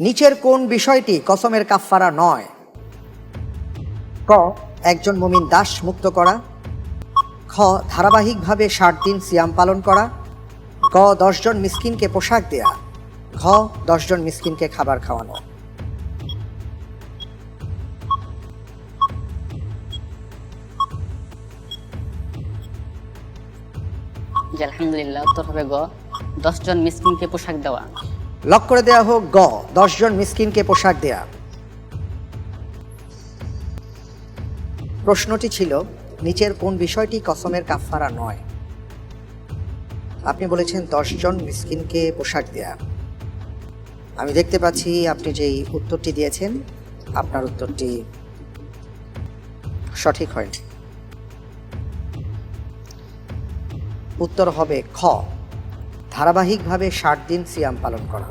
নিচের কোন বিষয়টি কসমের কাফফারা নয়? ক, একজন মুমিন দাস মুক্ত করা। খ, ধারাবাহিকভাবে ষাট দিন সিয়াম পালন করা। গ, দশজন মিসকিনকে পোশাক দেয়া। ঘ, দশজন মিসকিনকে খাবার খাওয়ানো। আলহামদুলিল্লাহ, উত্তর হবে গ। দশজন মিসকিনকে পোশাক দেওয়া। লক করে দেয়া হোক, গ দশজন মিসকিনকে পোশাক দেয়া। প্রশ্নটি ছিল, নিচের কোন বিষয়টি কসমের কাফফারা নয়? আপনি বলেছেন দশজন মিসকিনকে পোশাক দেয়া। আমি দেখতে পাচ্ছি আপনি যেই উত্তরটি দিয়েছেন, আপনার উত্তরটি সঠিক হয়নি। উত্তর হবে খ। ধারাবাহিকভাবে ষাট দিন সিয়াম পালন করা।